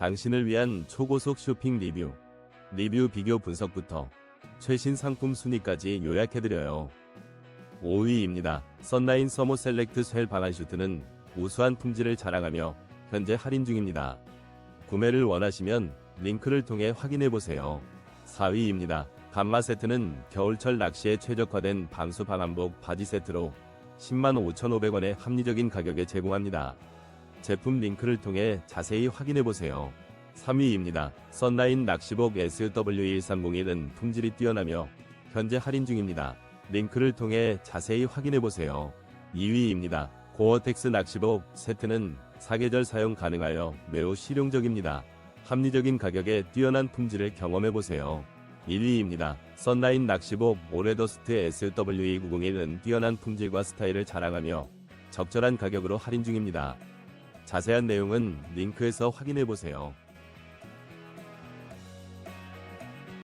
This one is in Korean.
당신을 위한 초고속 쇼핑 리뷰, 리뷰 비교 분석부터 최신 상품 순위까지 요약해드려요. 5위입니다. 썬라인 서머 셀렉트 쉘 방한 슈트는 우수한 품질을 자랑하며 현재 할인 중입니다. 구매를 원하시면 링크를 통해 확인해보세요. 4위입니다. 감마 세트는 겨울철 낚시에 최적화된 방수 방한복 바지 세트로 10만 5,500원의 합리적인 가격에 제공합니다. 제품 링크를 통해 자세히 확인해 보세요. 3위입니다. 썬라인 낚시복 SW1301은 품질이 뛰어나며 현재 할인 중입니다. 링크를 통해 자세히 확인해 보세요. 2위입니다. 고어텍스 낚시복 세트는 사계절 사용 가능하여 매우 실용적입니다. 합리적인 가격에 뛰어난 품질을 경험해 보세요. 1위입니다. 썬라인 낚시복 오레더스트 SW2901은 뛰어난 품질과 스타일을 자랑하며 적절한 가격으로 할인 중입니다. 자세한 내용은 링크에서 확인해 보세요.